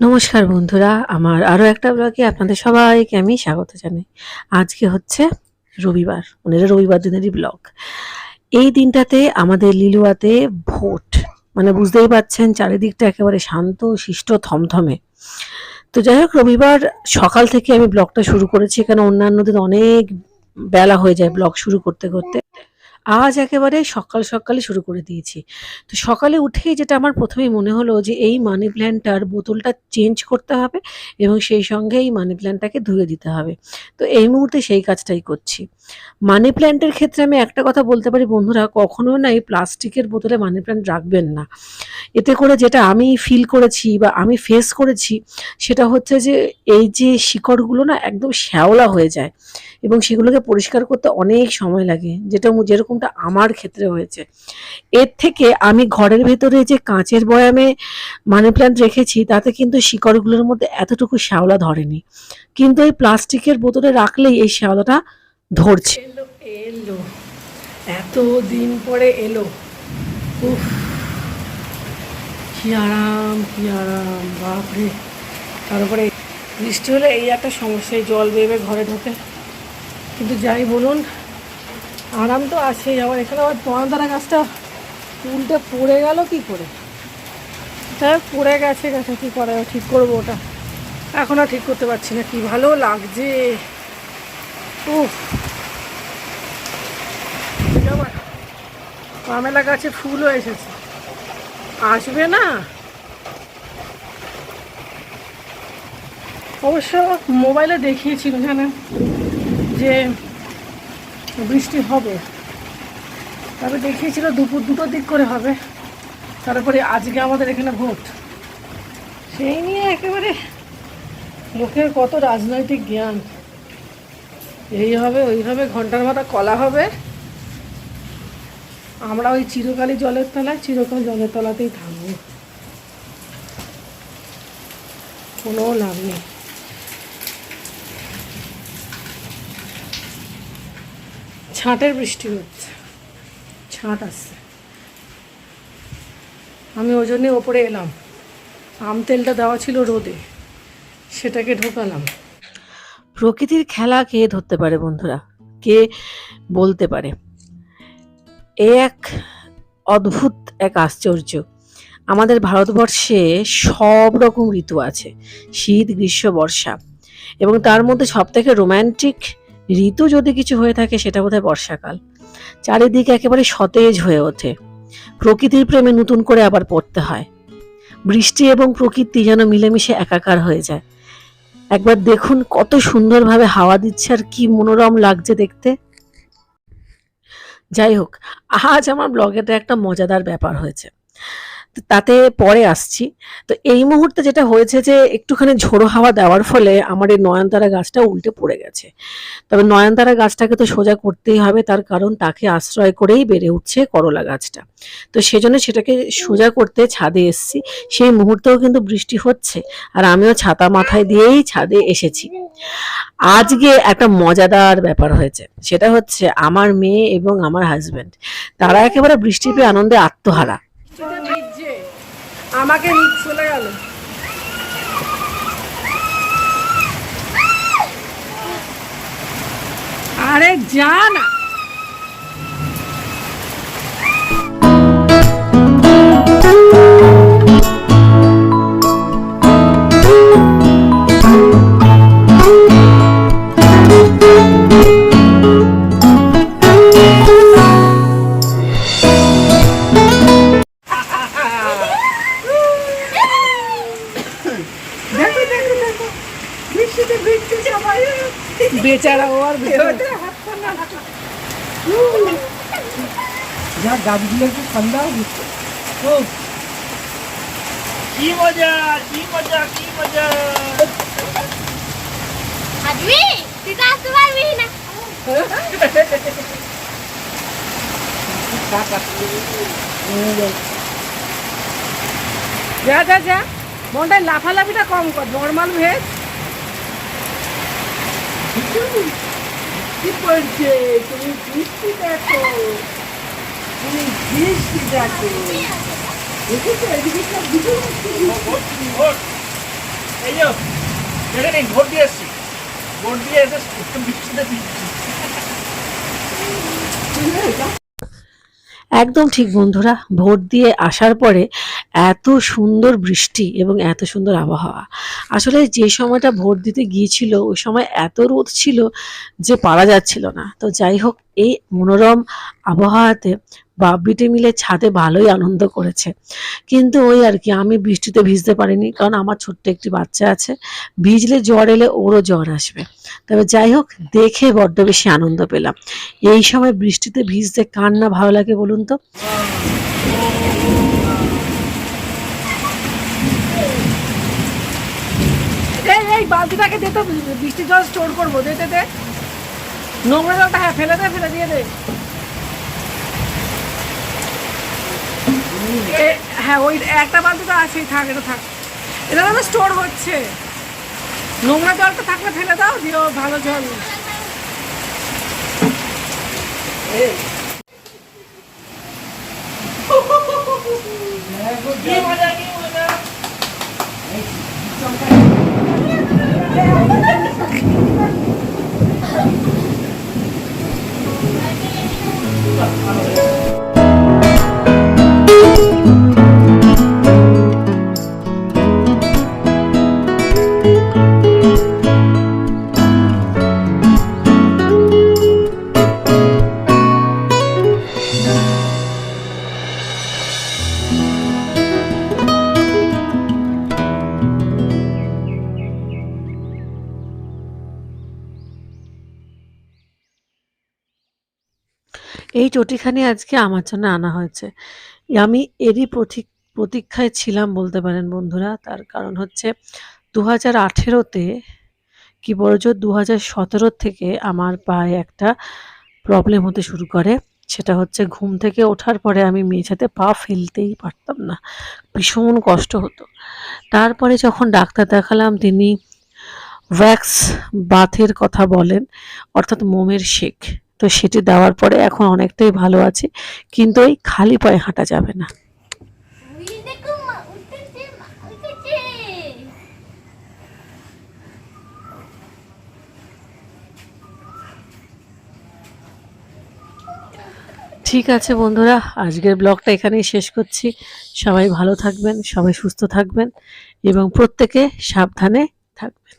নমস্কার বন্ধুরা, আমার আরও একটা ব্লগে আপনাদের সবাইকে আমি স্বাগত জানাই। আজকে হচ্ছে রবিবার মানে রবিবার দিনেরই ব্লগ এই দিনটাতে আমাদের লিলুয়াতে ভোট মানে বুঝতেই পাচ্ছেন চারিদিকটা একেবারে শান্ত, শিষ্ট, থমথমে। তো যাই হোক, রবিবার সকাল থেকে আমি ব্লগটা শুরু করেছি। কেন অন্যান্য দিন অনেক বেলা হয়ে যায় ব্লগ শুরু করতে করতে। আজ একেবারে সকাল সকালে শুরু করে দিয়েছি। তো সকালে উঠেই যেটা আমার প্রথমেই মনে হলো যে এই মানি প্ল্যান্টটার বোতলটা চেঞ্জ করতে হবে এবং সেই সঙ্গে এই মানি প্ল্যান্টটাকে ধুয়ে দিতে হবে। তো এই মুহূর্তে সেই কাজটাই করছি। মানি প্ল্যান্টের ক্ষেত্রে আমি একটা কথা বলতে পারি, বন্ধুরা কখনো না এই প্লাস্টিকের বোতলে মানি প্ল্যান্ট রাখবেন না। এতে করে যেটা আমি ফিল করেছি বা আমি ফেস করেছি, সেটা হচ্ছে যে এই যে শিকড়গুলো না একদম শ্যাওলা হয়ে যায় এবং সেগুলোকে পরিষ্কার করতে অনেক সময় লাগে, যেটা যেরকমটা আমার ক্ষেত্রে হয়েছে। এর থেকে আমি ঘরের ভেতরে যে কাঁচের বয়ামে মানি প্ল্যান্ট রেখেছি, তাতে কিন্তু শিকড়গুলোর মধ্যে এতটুকু শ্যাওলা ধরেনি। কিন্তু এই প্লাস্টিকের বোতলে রাখলেই এই শ্যাওলাটা ধরছে। এলো এত দিন পরে এলো। উফ কি আরাম কি আরাম বাপরে। তারপরে বৃষ্টি হলে এই একটা সমস্যায় জল বেয়ে ঘরে ঢোকে। কিন্তু যাই বলুন আরাম তো আছেই। আবার এখানে আবার পড়াদারা গাছটা উল্টে পড়ে গেল কি করে? হোক, পড়ে গেছে গেছে কী করে ঠিক করব ওটা। এখন আর ঠিক করতে পারছি না কি ভালো লাগছে। পামেলা গাছে ফুলও এসেছে। আসবে না? অবশ্য মোবাইলে দেখিয়েছিল জানেন যে বৃষ্টি হবে। তবে দেখিয়েছিল দুপুর দুটোর দিক করে হবে। তারপরে আজকে আমাদের এখানে ভোট। সেই নিয়ে একেবারে লোকের কত রাজনৈতিক জ্ঞান। এই হবে, ওই হবে, ঘণ্টার মাথা কলা হবে। আমরা ওই চিরকালই জলের তলায়, চিরকাল জলের তলাতেই থাকব কোনো লাভ নেই। ছাঁটের বৃষ্টি হচ্ছে। ছাঁট আসছে। আমি ওই জন্যে ওপরে এলাম। আম তেলটা দেওয়া ছিল রোদে। সেটাকে ঢোকালাম। প্রকৃতির খেলা কে ধরতে পারে বন্ধুরা? কে বলতে পারে? এ এক অদ্ভুত এক আশ্চর্য। আমাদের ভারতবর্ষে সব রকম ঋতু আছে, শীত, গ্রীষ্ম, বর্ষা। এবং তার মধ্যে সব থেকে রোম্যান্টিক ঋতু যদি কিছু হয়ে থাকে, সেটা বোধহয় বর্ষাকাল। চারিদিকে একেবারে সতেজ হয়ে ওঠে। প্রকৃতির প্রেমে নতুন করে আবার পড়তে হয়। বৃষ্টি এবং প্রকৃতি যেন মিলেমিশে একাকার হয়ে যায়। একবার দেখুন কত সুন্দরভাবে হাওয়া দিচ্ছে আর কি মনোরম লাগছে দেখতে। যাই হোক, আজ আমার ব্লগেতে একটা মজাদার ব্যাপার হয়েছে। তাতে পরে আসছি। তো এই মুহূর্তে যেটা হয়েছে যে একটুখানি ঝোড়ো হাওয়া দেওয়ার ফলে আমার এই নয়নতারা গাছটা উল্টে পড়ে গেছে। তবে নয়নতারা গাছটাকে তো সোজা করতেই হবে, তার কারণ তাকে আশ্রয় করেই বেড়ে উঠছে করলা গাছটা। তো সেজন্য সেটাকে সোজা করতে ছাদে এসেছি। সেই মুহূর্তেও কিন্তু বৃষ্টি হচ্ছে আর আমিও ছাতা মাথায় দিয়েই ছাদে এসেছি। আজকে একটা মজাদার ব্যাপার হয়েছে। সেটা হচ্ছে আমার মেয়ে এবং আমার হাজবেন্ড তারা একেবারে বৃষ্টি পেয়ে আনন্দে আত্মহারা। আমাকে চলে গেল। আরে যা না। যা গাছগুলো একটু ঠান্ডা দিচ্ছে ও। কি মজা কি মজা কি মজা। আজমি তুই তো আসতে পারবি না। যা যা যা। মনটায় লাফালাফিটা কম কর নর্মাল ভেজ কি পড়ছে তুমি বৃষ্টি দেখো। তুমি বৃষ্টি দেখো দেখেছ? এদিকে সব ভিজে যাচ্ছে ভোট ভোট ছেড়ে ভোট দিয়ে এসছি। ভোট দিয়ে এসে বৃষ্টিতে ভিজছি একদম ঠিক বন্ধুরা ভোট দিয়ে আসার পরে এত সুন্দর বৃষ্টি এবং এত সুন্দর আবহাওয়া। আসলে যে সময়টা ভোট দিতে গিয়েছিল ওই সময় এত রোদ ছিল যে পারা যাচ্ছিল না। তো যাই হোক এই মনোরম আবহাওয়াতে বাব্বিটে মিলে ছাদে ভালোই আনন্দ করেছে। কিন্তু ওই আর কি, আমি বৃষ্টিতে ভিজতে পারিনি, কারণ আমার ছোট্ট একটি বাচ্চা আছে। ভিজলে জ্বর এলে ওরও জ্বর আসবে। তবে যাই হোক, দেখে বড্ড বেশি আনন্দ পেলাম। এই সময় বৃষ্টিতে ভিজতে কার না ভালো লাগে বলুন তো? এই দে তো, বৃষ্টির জল স্টোর করব, দে দে দে। নোংরা জলটা হ্যাঁ ফেলে দে, ফেলে, দিয়ে দে। হ্যাঁ ওই একটা বালতি তো আছেই, থাক, এটা থাক। এটা তো স্টোর হচ্ছে। নোংরা জলটা থাকলে ফেলে দাও, দিও ভালো জল। কি এই চটিখানি আজকে আমার জন্য আনা হয়েছে। আমি এরই প্রতীক প্রতীক্ষায় ছিলাম বলতে পারেন বন্ধুরা। তার কারণ হচ্ছে দু হাজার আঠেরোতে, কি বড়জোর দু হাজার সতেরোর থেকে আমার পায়ে একটা প্রবলেম হতে শুরু করে। সেটা হচ্ছে ঘুম থেকে ওঠার পরে আমি মেঝেতে পা ফেলতেই পারতাম না। ভীষণ কষ্ট হতো। তারপরে যখন ডাক্তার দেখালাম, তিনি ভ্যাক্স বাথের কথা বলেন, অর্থাৎ মোমের শেক। তো সেটি দেওয়ার পরে এখন অনেকটাই ভালো আছে, কিন্তু ওই খালি পায়ে হাঁটা যাবে না। ঠিক আছে বন্ধুরা, আজকের ব্লগটা এখানেই শেষ করছি। সবাই ভালো থাকবেন, সবাই সুস্থ থাকবেন এবং প্রত্যেকে সাবধানে থাকবেন।